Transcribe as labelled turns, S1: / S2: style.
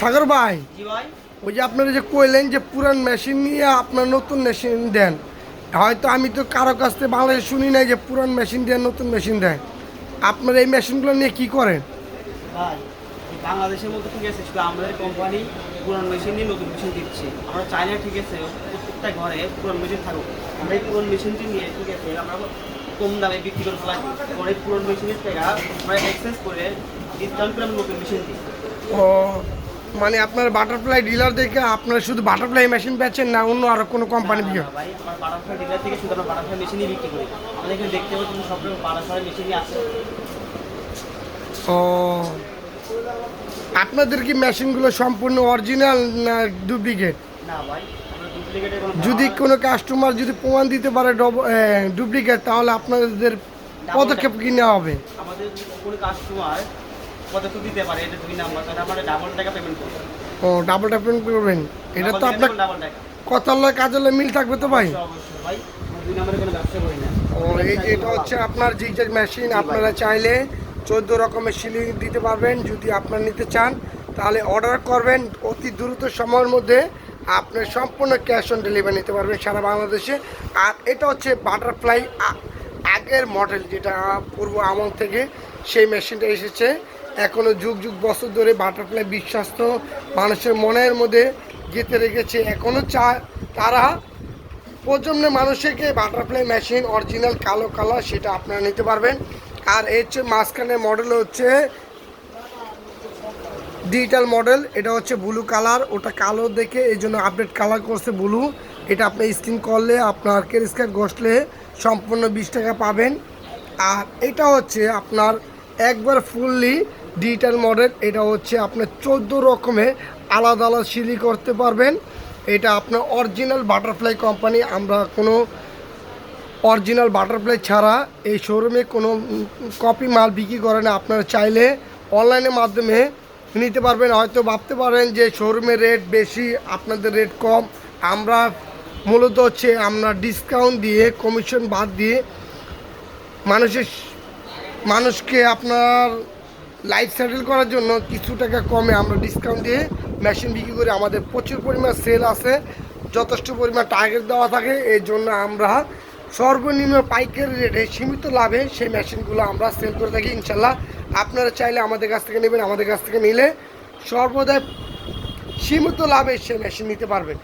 S1: সাগর ভাই ওই যে আপনারা যে কইলেন যে পুরান মেশিন নিয়ে আপনার নতুন মেশিন দেন হয়তো আমি তো কারও কাছ থেকে বাংলাদেশে শুনি নাই যে পুরান মেশিন দিয়ে নতুন মেশিন দেন। আপনারা এই মেশিনগুলো নিয়ে কি করেন?
S2: ভাই বাংলাদেশের মধ্যে ঠিক আছে শুধু আমাদের কোম্পানি পুরান মেশিন নিয়ে নতুন মেশিন দিচ্ছে। আমরা চাই না ঠিক আছে প্রত্যেকটা ঘরে পুরান মেশিন থাকুক। আমরা এই পুরান মেশিনটি নিয়ে ঠিক আছে আমরা কম দামে বিক্রি করে ফেলাই পরে পুরান মেশিনের থেকে আমরা এক্সচেঞ্জ করে ডিসকাউন্ট করে আমরা নতুন মেশিন দিই।
S1: ও মানে আপনার বাটারফ্লাই ডিলার দেখে আপনারা শুধু বাটারফ্লাই মেশিন বেচেন না অন্য আরও কোনো কোম্পানি
S2: না,
S1: বিক্রি
S2: ভাই আমার বাটারফ্লাই ডিলার থেকে শুধু আমরা বাটারফ্লাই মেশিনই বিক্রি করি। আমাদের এখানে দেখতে পাচ্ছি সব রকম বাটারফ্লাই মেশিনই আছে।
S1: ও আপনাদের কি মেশিনগুলো সম্পূর্ণ অরিজিনাল না ডুপ্লিকেট
S2: না ভাই
S1: যদি কোনো কাস্টমার যদি প্রমাণ দিতে পারে ডুপ্লিকেট তাহলে আপনাদের পদক্ষেপ কি নেওয়া হবে?
S2: আমাদের কোনো কাস্টমার পদক্ষেপ দিতে পারে এটা দুই নাম্বার তাহলে আমরা ডাবল টাকা পেমেন্ট করব।
S1: ও ডাবল করবেন? এটা তো আপনার
S2: ডাবল টাকা।
S1: কথার লয় কাজের লয় মিল থাকবে তো ভাই?
S2: অবশ্যই ভাই দুই নাম্বারে কোনো ব্যবসা করি না।
S1: ও এই যে এটা হচ্ছে আপনার জিগজ্যাগ মেশিন আপনারা চাইলে চোদ্দ রকমের সিলিং দিতে পারবেন যদি আপনারা নিতে চান তাহলে অর্ডার করবেন। অতি দ্রুত সময়ের মধ্যে আপনি সম্পূর্ণ ক্যাশ অন ডেলিভারি নিতে পারবেন সারা বাংলাদেশে। আর এটা হচ্ছে বাটারফ্লাই আগের মডেল যেটা পূর্ব আমল থেকে সেই মেশিনটা এসেছে। এখনও যুগ যুগ বছর ধরে বাটারফ্লাই বিশ্বাস্ত, মানুষের মনের মধ্যে গেঁথে রেখেছে। এখনও চা, তারা প্রজন্মের মানুষকে বাটারফ্লাই মেশিন, অরিজিনাল কালো কালার সেটা আপনারা নিতে পারবেন। আর এর হচ্ছে মাঝখানে মডেল হচ্ছে ডিজিটাল মডেল এটা হচ্ছে ব্লু কালার ওটা কালো দেখে এই জন্য আপডেট কালার করছে ব্লু এটা আপনি স্ক্রিন করলে, আপনার কেরিস্কার ঘষলে সম্পূর্ণ বিশ টাকা পাবেন। আর এটা হচ্ছে আপনার একবার ফুললি ডিজিটাল মডেল এটা হচ্ছে আপনার চোদ্দ রকমের আলাদা আলাদা সিলি করতে পারবেন। এটা আপনার অরিজিনাল বাটারফ্লাই কোম্পানি আমরা কোনো অরিজিনাল বাটারফ্লাই ছাড়া এই শোরুমে কোনো কপি মাল বিক্রি করে না। আপনারা চাইলে অনলাইনের মাধ্যমে নিতে পারবেন। হয়তো ভাবতে পারেন যে শোরুমের রেট বেশি, আপনাদের রেট কম। আমরা মূলত হচ্ছে আমরা ডিসকাউন্ট দিয়ে কমিশন বাদ দিয়ে মানুষের মানুষকে আপনার লাইফ সেটেল করার জন্য কিছু টাকা কমে আমরা ডিসকাউন্ট দিয়ে মেশিন বিক্রি করে আমাদের প্রচুর পরিমাণ সেল আছে, যথেষ্ট পরিমাণ টার্গেট দেওয়া থাকে এই জন্য আমরা সর্বনিম্ন পাইকারি রেটে সীমিত লাভে সেই মেশিনগুলো আমরা সেল করে থাকি, ইনশাল্লাহ। আপনারা চাইলে আমাদের কাছ থেকে নেবেন, আমাদের কাছ থেকে নিলে সর্বদাই সীমিত লাভে সেই মেশিন নিতে পারবেন।